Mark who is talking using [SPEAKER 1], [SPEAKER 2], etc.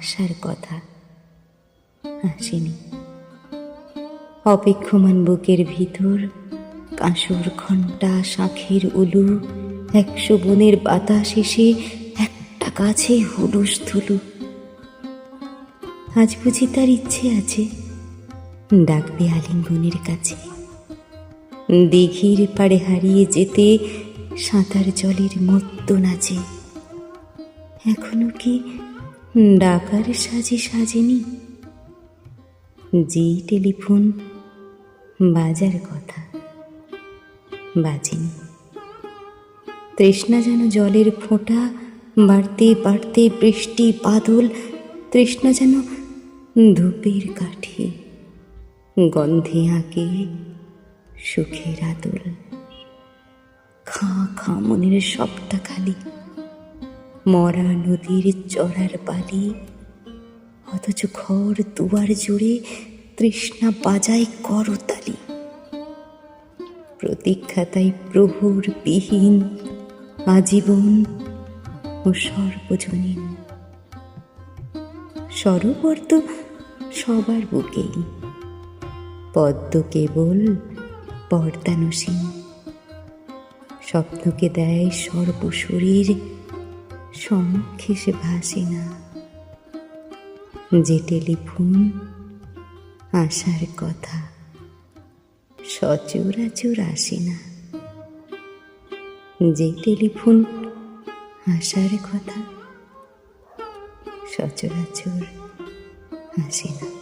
[SPEAKER 1] আসার কথা। আসেনি। অপেক্ষমান বুকের ভিতর কাঁসুর ঘণ্টা, শাঁখের উলু, একশো বনের বাতাস এসে একটা গাছে হুলুস থুলু আজ বুঝি তার ইচ্ছে আছে ডাকবে আলিঙ্গনের কাছে। দিঘির পাড়ে হারিয়ে যেতে সাঁতার জলের মত্ত নাচে। এখনও কি ডাকার সাজে সাজেনি। যে টেলিফোন বাজার কথা বাজেনি। তৃষ্ণা যেন জলের ফোঁটা, বাড়তে বাড়তে বৃষ্টি, বাদল, তৃষ্ণা যেন ধূপের কাঠি গন্ধে আঁকে সুখের আদল। খাঁ খাঁ মনের সবটা খালি মরা নদীর চড়ার বালি অথচ ঘর দুয়ার জুড়ে তৃষ্ণা বাজায় করতালি। প্রতীক্ষা তাই প্রভুর বিহীন, আজীবন ও সর্বজনীন। সরোবর তো সবার বুকেই, পদ্ম কেবল পর্দানসীন। স্বপ্নকে দেয় সর্বশরীর সম্মুখে সে ভাসি না। যে টেলিফোন, আসার কথা, সচরাচর আসে না। যে টেলিফোন, আসার কথা, সচরাচর আসে না।